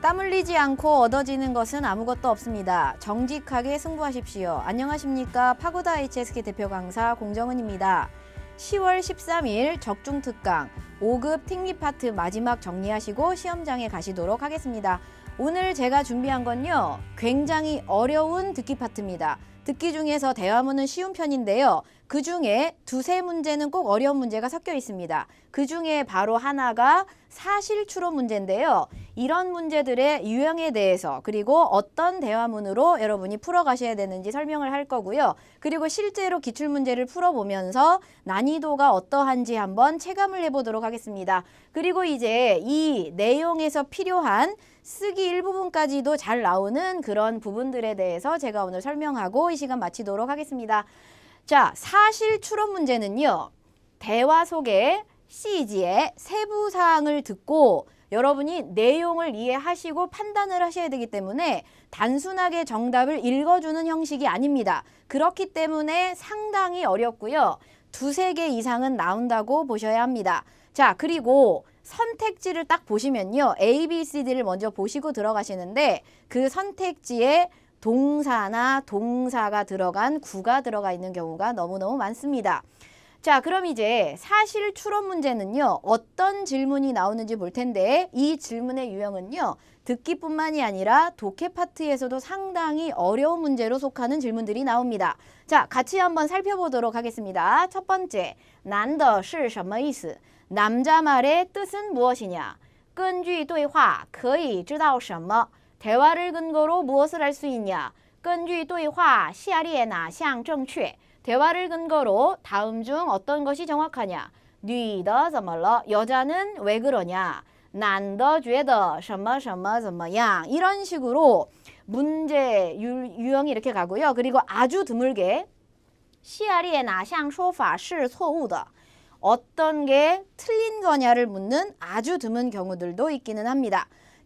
땀 흘리지 않고 얻어지는 것은 아무것도 없습니다. 정직하게 승부하십시오. 안녕하십니까. 파고다 HSK 대표 강사 공정은입니다. 10월 13일 적중 특강 5급 팅리 파트 마지막 정리하시고 시험장에 가시도록 하겠습니다. 오늘 제가 준비한 건요. 굉장히 어려운 듣기 파트입니다. 듣기 중에서 대화문은 쉬운 편인데요. 그 중에 두세 문제는 꼭 어려운 문제가 섞여 있습니다. 그 중에 바로 하나가 사실 추론 문제인데요. 이런 문제들의 유형에 대해서 그리고 어떤 대화문으로 여러분이 풀어가셔야 되는지 설명을 할 거고요. 그리고 실제로 기출 문제를 풀어보면서 난이도가 어떠한지 한번 체감을 해보도록 하겠습니다. 그리고 이제 이 내용에서 필요한 쓰기 일부분까지도 잘 나오는 그런 부분들에 대해서 제가 오늘 설명하고 이 시간 마치도록 하겠습니다. 자, 사실 추론 문제는요. 대화 속에 시지의 세부 사항을 듣고 여러분이 내용을 이해하시고 판단을 하셔야 되기 때문에 단순하게 정답을 읽어주는 형식이 아닙니다. 그렇기 때문에 상당히 어렵고요. 두세 개 이상은 나온다고 보셔야 합니다. 자, 그리고 선택지를 딱 보시면요. A, B, C, D를 먼저 보시고 들어가시는데 그 선택지에 동사나 동사가 들어간 구가 들어가 있는 경우가 너무너무 많습니다. 자, 그럼 이제 사실 추론 문제는요. 어떤 질문이 나오는지 볼 텐데 이 질문의 유형은요. 듣기뿐만이 아니라 독해 파트에서도 상당히 어려운 문제로 속하는 질문들이 나옵니다. 자, 같이 한번 살펴보도록 하겠습니다. 첫 번째, 男的是什么意思? 남자 말의 뜻은 무엇이냐? 根据对话可以知道什么? 대화를 근거로 무엇을 할 수 있냐? 根据对话下列哪项正确? 대화를 근거로 다음 중 어떤 것이 정확하냐? 女的怎么了? 여자는 왜 그러냐? 男的觉得什么什么怎么样? 이런 식으로 문제 유, 유형이 이렇게 가고요. 그리고 아주 드물게 下列哪项说法是错误的? 어떤 게 틀린 거냐를 묻는 아주 드문 경우들도 있기는 합니다.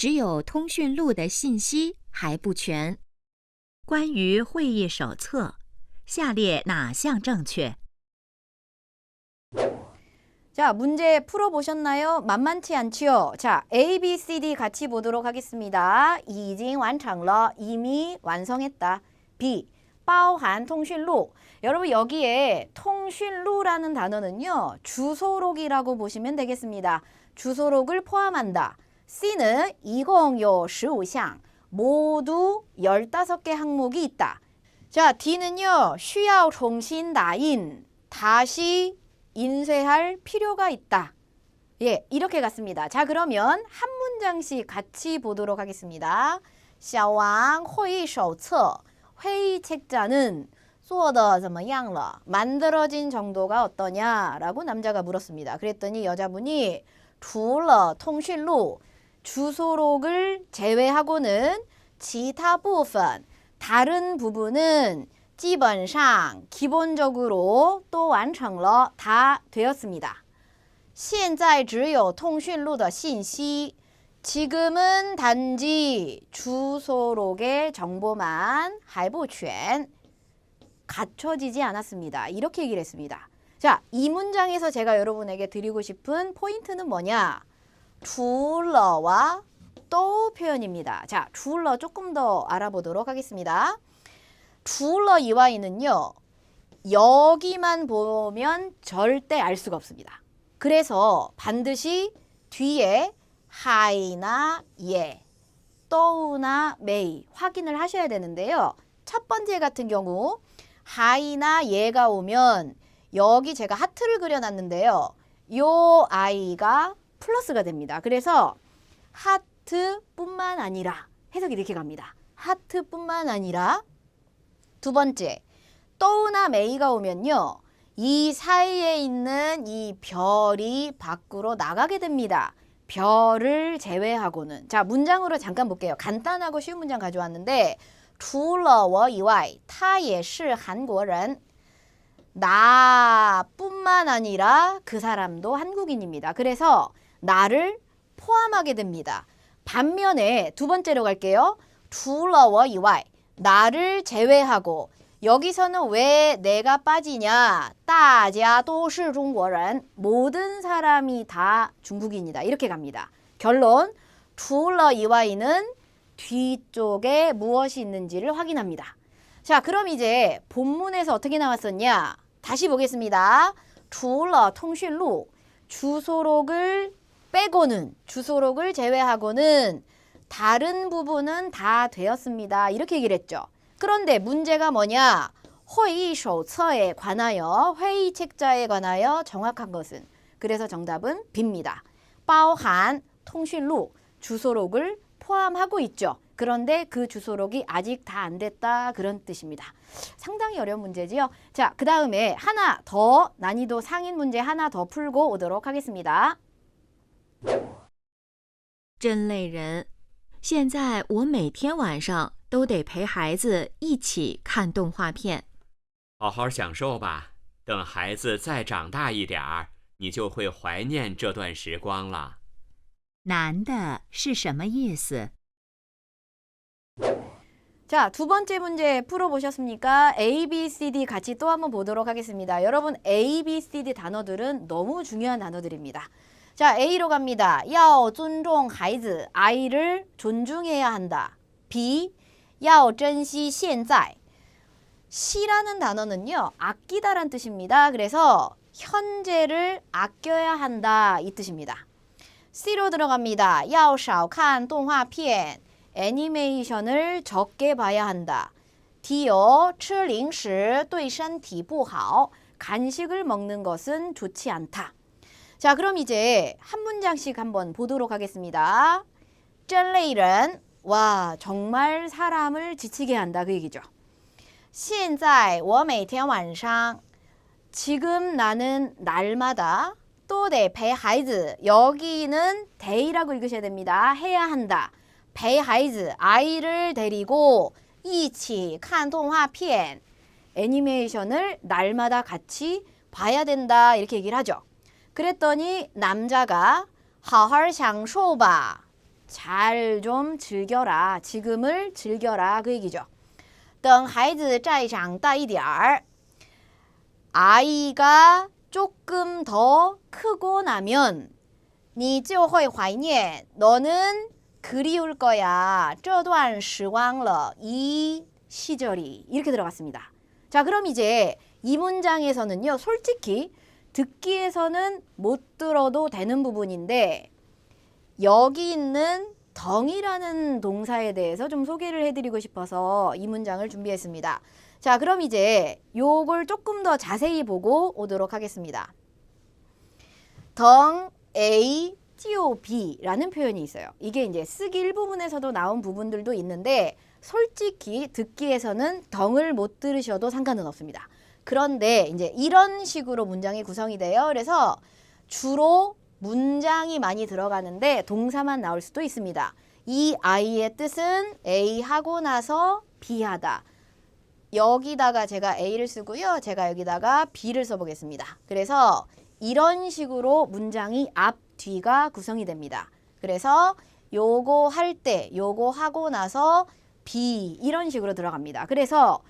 只有通讯录的信息还不全。关于会议手册，下列哪项正确？ 자, 문제 풀어보셨나요? 만만치 않지요? 자, A, B, C, D 같이 보도록 하겠습니다. 已经完成了, 이미 완성했다. B, 包含通讯录. 여러분 여기에 통讯录라는 단어는요. 주소록이라고 보시면 되겠습니다. 주소록을 포함한다. C는 一共有15项, 모두 15개 항목이 있다. 자, D는요. 需要重新打印, 다시 인쇄할 필요가 있다. 예, 이렇게 갔습니다. 자, 그러면 한 문장씩 같이 보도록 하겠습니다. 小王会议手册 회의 책자는 做的怎么样了? 만들어진 정도가 어떠냐라고 남자가 물었습니다. 그랬더니 여자분이 除了通讯录 주소록을 제외하고는 其他部分 다른 부분은 基本上 기본적으로 또完成了다 되었습니다. 现在只有通讯录的信息 지금은 단지 주소록의 정보만 还不全 갖춰지지 않았습니다. 이렇게 얘기를 했습니다. 자, 이 문장에서 제가 여러분에게 드리고 싶은 포인트는 뭐냐? 둘러와 또 표현입니다. 자, 둘러 조금 더 알아보도록 하겠습니다. 둘러 이와이는요. 여기만 보면 절대 알 수가 없습니다. 그래서 반드시 뒤에 하이나 예, 또우나 메이 확인을 하셔야 되는데요. 첫 번째 같은 경우 하이나 예가 오면 여기 제가 하트를 그려놨는데요. 요 아이가 플러스가 됩니다. 그래서 하트뿐만 아니라 해석이 이렇게 갑니다. 하트뿐만 아니라 두 번째 또우나 메이가 오면요. 이 사이에 있는 이 별이 밖으로 나가게 됩니다. 별을 제외하고는 자 문장으로 잠깐 볼게요. 간단하고 쉬운 문장 가져왔는데 除了我以外他也是韩国人 나뿐만 아니라 그 사람도 한국인입니다. 그래서 나를 포함하게 됩니다. 반면에 두 번째로 갈게요. 둘러워 이와이 나를 제외하고 여기서는 왜 내가 빠지냐? 따지아도시 중국인 모든 사람이 다 중국인이다. 이렇게 갑니다. 결론 둘러 이와이는 뒤쪽에 무엇이 있는지를 확인합니다. 자, 그럼 이제 본문에서 어떻게 나왔었냐? 다시 보겠습니다. 둘러 통신로 주소록을 빼고는 주소록을 제외하고는 다른 부분은 다 되었습니다. 이렇게 얘기를 했죠. 그런데 문제가 뭐냐? 회의 쇼처에 관하여 회의 책자에 관하여 정확한 것은 그래서 정답은 B입니다. 빠오한 통신로 주소록을 포함하고 있죠. 그런데 그 주소록이 아직 다 안 됐다 그런 뜻입니다. 상당히 어려운 문제지요. 자, 그 다음에 하나 더 난이도 상인 문제 하나 더 풀고 오도록 하겠습니다. 真累人。现在我每天晚上都得陪孩子一起看动画片。好好享受吧，等孩子再长大一点儿，你就会怀念这段时光了。难的是什么意思？ 자, 두 번째 문제 풀어보셨습니까? A, B, C, D 같이 또 한번 보도록 하겠습니다. 여러분, A, B, C, D 단어들은 너무 중요한 단어들입니다. 자, A로 갑니다. 要尊重孩子, 아이를 존중해야 한다. B, 要珍惜现在. 시라는 단어는요, 아끼다란 뜻입니다. 그래서 현재를 아껴야 한다 이 뜻입니다. C로 들어갑니다. 要少看动画片. 애니메이션을 적게 봐야 한다. D요, 吃零食对身体不好. 간식을 먹는 것은 좋지 않다. 자, 그럼 이제 한 문장씩 한번 보도록 하겠습니다. 真累人, 와, 정말 사람을 지치게 한다 그 얘기죠. 现在我每天晚上 지금 나는 날마다 또 내 배 하이즈 여기는 데이라고 읽으셔야 됩니다. 해야 한다. 배 하이즈 아이를 데리고 一起看动画片 애니메이션을 날마다 같이 봐야 된다 이렇게 얘기를 하죠. 그랬더니 남자가 好好享受吧. 잘 좀 즐겨라. 지금을 즐겨라 그 얘기죠. 等孩子再长大一点儿 아이가 조금 더 크고 나면 你就会怀念 너는 그리울 거야 这段时光了 이 시절이 이렇게 들어갔습니다. 자 그럼 이제 이 문장에서는요 솔직히 듣기에서는 못 들어도 되는 부분인데 여기 있는 덩이라는 동사에 대해서 좀 소개를 해드리고 싶어서 이 문장을 준비했습니다. 자, 그럼 이제 요걸 조금 더 자세히 보고 오도록 하겠습니다. 덩 A, 띄오 B라는 표현이 있어요. 이게 이제 쓰기 일부분에서도 나온 부분들도 있는데 솔직히 듣기에서는 덩을 못 들으셔도 상관은 없습니다. 그런데 이제 이런 식으로 문장이 구성이 돼요. 그래서 주로 문장이 많이 들어가는데 동사만 나올 수도 있습니다. 이 아이의 뜻은 A 하고 나서 B 하다. 여기다가 제가 A를 쓰고요. 제가 여기다가 B를 써보겠습니다. 그래서 이런 식으로 문장이 앞, 뒤가 구성이 됩니다. 그래서 요거 할 때, 요거 하고 나서 B 이런 식으로 들어갑니다. 그래서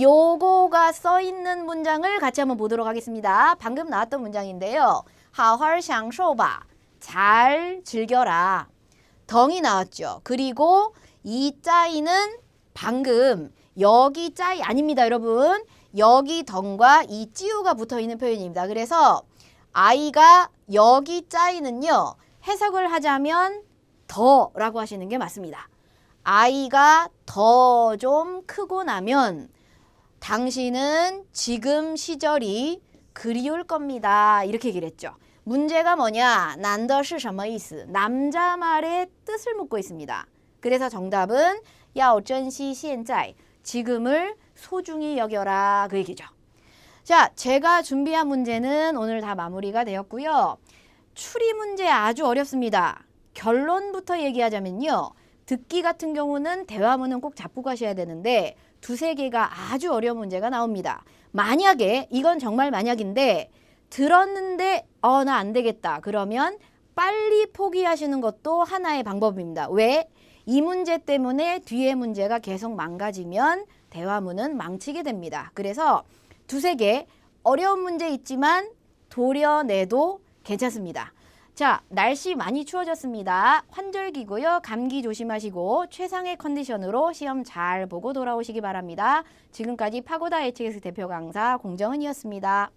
요거가 써 있는 문장을 같이 한번 보도록 하겠습니다. 방금 나왔던 문장인데요. 하활샹쇼바 잘 즐겨라. 덩이 나왔죠. 그리고 이 짜이는 방금 여기 짜이 아닙니다, 여러분. 여기 덩과 이 찌우가 붙어 있는 표현입니다. 그래서 아이가 여기 짜이는요. 해석을 하자면 더라고 하시는 게 맞습니다. 아이가 더 좀 크고 나면 당신은 지금 시절이 그리울 겁니다. 이렇게 얘기를 했죠. 문제가 뭐냐? 난더是 什么意思? 남자 말의 뜻을 묻고 있습니다. 그래서 정답은 要珍惜现在 지금을 소중히 여겨라 그 얘기죠. 자, 제가 준비한 문제는 오늘 다 마무리가 되었고요. 추리 문제 아주 어렵습니다. 결론부터 얘기하자면요. 듣기 같은 경우는 대화문은 꼭 잡고 가셔야 되는데 두세 개가 아주 어려운 문제가 나옵니다. 만약에 이건 정말 만약인데 들었는데 어 나 안 되겠다. 그러면 빨리 포기하시는 것도 하나의 방법입니다. 왜? 이 문제 때문에 뒤에 문제가 계속 망가지면 대화문은 망치게 됩니다. 그래서 두세 개 어려운 문제 있지만 도려내도 괜찮습니다. 자, 날씨 많이 추워졌습니다. 환절기고요. 감기 조심하시고 최상의 컨디션으로 시험 잘 보고 돌아오시기 바랍니다. 지금까지 파고다 HX 대표 강사 공정은이었습니다.